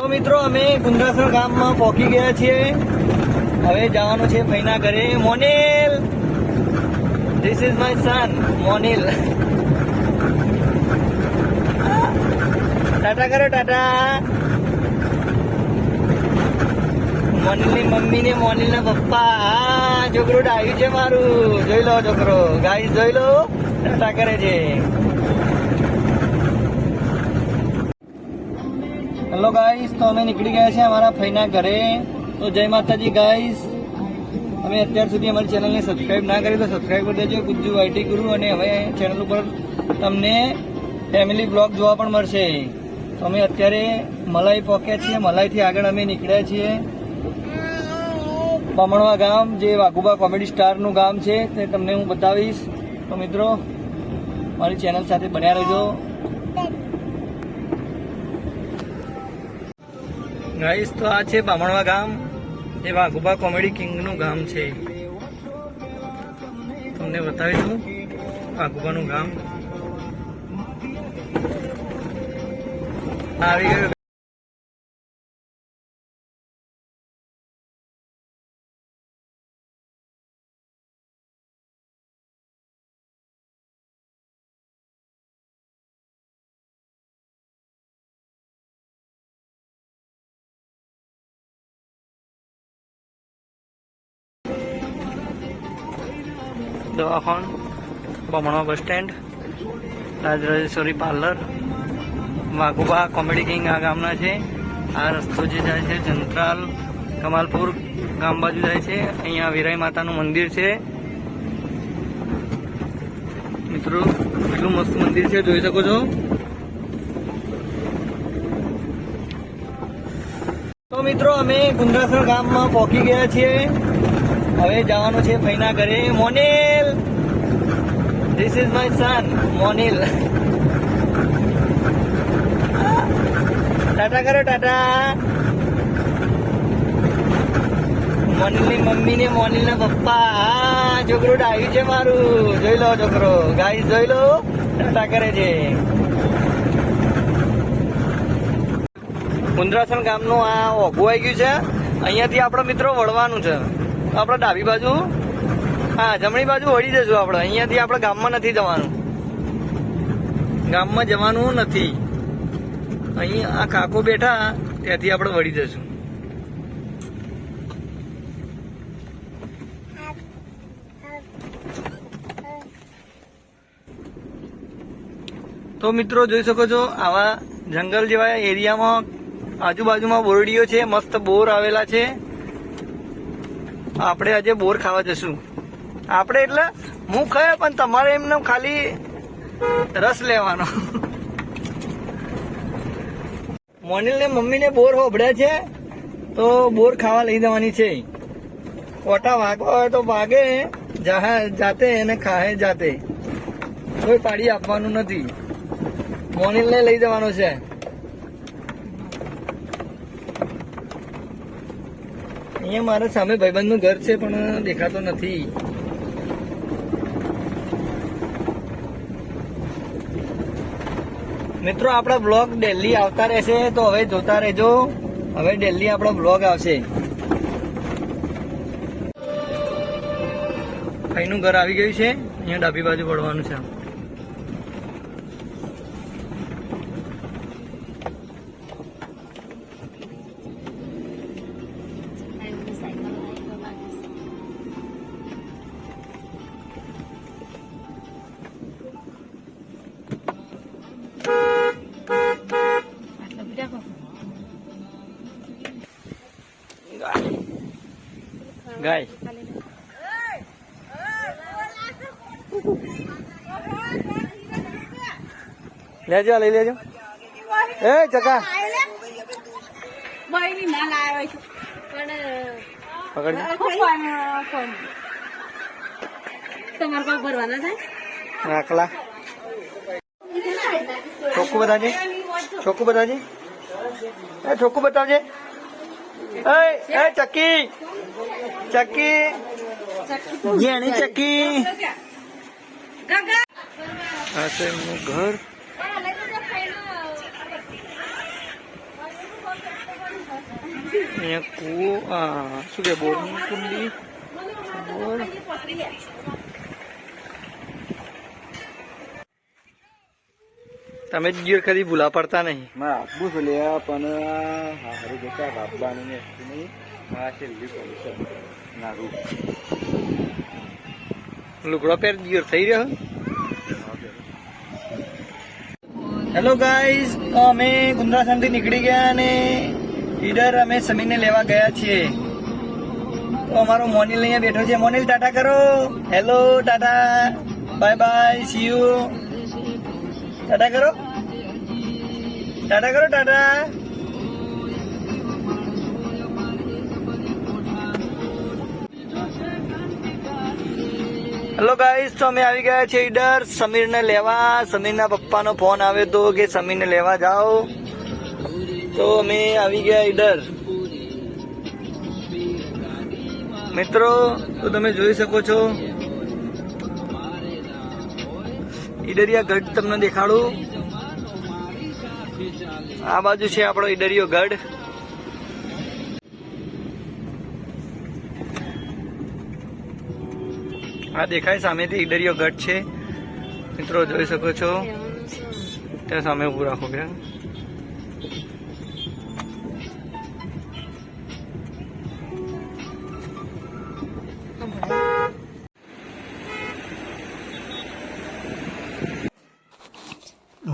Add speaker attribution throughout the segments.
Speaker 1: તો મિત્રો, અમે ગુંદ્રાસર ગામમાં પહોંચી ગયા છીએ. હવે જવાનું છે ભાઈના ઘરે. Monel! This is my son Monel. Tata કરો, ટાટા. મોનિલની મમ્મી ને મોનિલના પપ્પા. હા, છોકરું, ડાયું છે મારું. જોઈ લો, છોકરો. ગાઈસ જોઈ લો. ટાટા કરે છે. હેલો ગાઈસ તો અમે નીકળી ગયા છે અમારા ફઈના ઘરે. તો જય માતાજી ગાઈસ અમે અત્યાર સુધી અમારી ચેનલને સબસ્ક્રાઈબ ના કરી તો સબસ્ક્રાઈબ કરી દેજો. ગુજ્જુ આઈટી ગુરુ અને હવે ચેનલ ઉપર તમને ફેમિલી બ્લોગ જોવા પણ મળશે. તો અમે અત્યારે મલાઈ પહોંચ્યા છીએ. મલાઈથી આગળ અમે નીકળ્યા છીએ. બમણવા ગામ, જે વાઘુબા કોમેડી સ્ટારનું ગામ છે, તે તમને હું બતાવીશ. તો મિત્રો, મારી ચેનલ સાથે બન્યા રહેજો. ગાઈસ, તો આ છે બામણવા ગામ. એ વાઘુબા કોમેડી કિંગનું ગામ છે. તમને બતાવી દઉં વાઘુબાનું ગામ. આવી ગયું દવાખાન, બમણો bus stand, Rajrajeshwari parlour, Vaghuba comedy king આ ગામના છે. આ રસ્તો જે જાય છે જંત્રાલ, કમાલપુર ગામ બાજુ જાય છે. અહીંયા વિરાઈ માતાનું મંદિર છે. મિત્રો, કેટલું મસ્ત મંદિર છે, જોઈ શકો છો. તો મિત્રો, અમે ગુંદ્રાસર ગામમાં પહોંચી ગયા છીએ. હવે જવાનું છે ભાઈના ઘરે, Monil! This is my son Monil. Tata કરો, ટાટા. મોનિલની મમ્મી ને મોનિલના પપ્પા. છોકરો, ડાયું છે મારું. જોઈ લો, છોકરો. ગાઈસ જોઈ લો. ટાટા કરે છે. કુંદ્રાસણ ગામનું આ ઓઘું આવી ગયું છે. અહીંયાથી આપણો મિત્રો વળવાનું છે. આપણે ડાબી બાજુ? હા, જમણી બાજુ વળી જશું આપણે. અહીંયાથી આપણે ગામમાં નથી જવાનું. ગામમાં જવાનું નથી. અહીં આ કાકો બેઠા, ત્યાંથી આપણે વળી જશું. તો મિત્રો, જોઈ શકો છો, આવા જંગલ જેવા એરિયામાં આજુબાજુમાં બોરડીઓ છે, મસ્ત બોર આવેલા છે. આપણે આજે બોર ખાવા જશું. આપણે એટલે હું ખાય, પણ તમારે એમને ખાલી રસ લેવાનો. મોનિલ ને મમ્મી ને બોર હોબડ્યા છે, તો બોર ખાવા લઈ જવાની છે. ઓટા વાગવા હોય તો વાગે જાતે એને ખાહે જાતે. કોઈ પાડી આપવાનું નથી. મોનિલ ને લઈ જવાનો છે. અહીંયા મારા સામે ભાઈબંધનું ઘર છે, પણ દેખાતો નથી. મિત્રો, આપણા બ્લોગ દિલ્હી આવતા રહેશે, તો હવે જોતા રહેજો. હવે ડેલી આપણો બ્લોગ આવશે. ભાઈનું ઘર આવી ગયું છે, અહીંયા ડાબી બાજુ પડવાનું છે. ગાય લેજો લઈ લેજો. એ ચકા.
Speaker 2: બહેની ના લાવ્યો છે પણ
Speaker 1: પકડજો.
Speaker 2: કોણ કોણ? તમારે પાસે ભરવાના થાય?
Speaker 1: નાખલા ચોખ્ખું બતાવજે. ચોખ્ખું બતાવજે. એ ચોખ્ખું બતાવજે. એ ચકી ચક્કી. જેણી
Speaker 2: ચકી
Speaker 1: આ છે એમનું ઘર. અહીંયા કૂવો શું કે, બોરની કુંડી? બોર? તમે જ ગીર કદી ભૂલા પડતા નહીં.
Speaker 3: મારે આપવું છે લેવા પણ હારું જતા બાપબાનું ને હતું નહીં હા છેલ્લી પડી નારું
Speaker 1: લુગડો પેર ગીર થઈ રહ્યો? હેલો ગાઈઝ તો અમે ગુંદરાસણથી નીકળી ગયા અને ઈડર અમે સમીરને લેવા ગયા છીએ. તો અમારો મોનિલ અહીંયા બેઠો છે. મોનિલ ટાટા કરો. Hello tata. Bye bye see you tata કરો. ટાટા કરો, ટાટા. હેલો ગાઈસ તો અમે આવી ગયા છે ઈડર. સમીરને લેવા. સમીરના પપ્પાનો ફોન આવ્યો તો કે સમીરને લેવા જાઓ. તો અમે આવી ગયા ઈડર. મિત્રો, તો તમે જોઈ શકો છો. ઈડરિયા ગઢ તમને દેખાડું. આ બાજુ છે આપણો ઈડરિયો ગઢ. આ દેખાય સામેથી ઈડરિયો ગઢ છે. મિત્રો, જોઈ શકો છો? ત્યાં સામે ઉભું રાખો, બેન.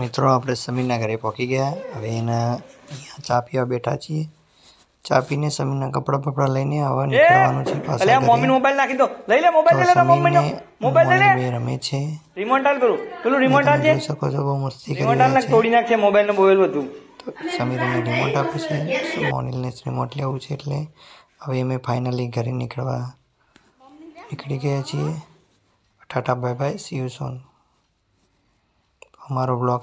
Speaker 1: મિત્રો આપણે સમીરના ઘરે પહોંચી ગયા. હવે એના અહીંયા ચા પીવા બેઠા છીએ. ચા પીને સમીરના કપડાં બપડા લઈને આવવા નીકળવાનું છે પાછા મમ્મીનો
Speaker 4: મોબાઈલ નાખી દો. લઈ લે મોબાઈલ લઈ લે
Speaker 1: મમ્મીનો.
Speaker 4: મોબાઈલ લઈ લે.
Speaker 1: રમે છે.
Speaker 4: રિમોટ હાલ કરું. પેલું રિમોટ હાલ છે?
Speaker 1: શકો છો બહુ મસ્તી કરી
Speaker 4: રિમોટ નાખ તોડી નાખશે મોબાઈલ નો મોબાઈલ બધું.
Speaker 1: તો સમીર રિમોટ આપે છે. મોનિલને રિમોટ લેવું છે એટલે હવે અમે ફાઇનલી ઘરે નીકળવા નીકળી ગયા છીએ. Tata bye bye see you soon અમારો બ્લોગ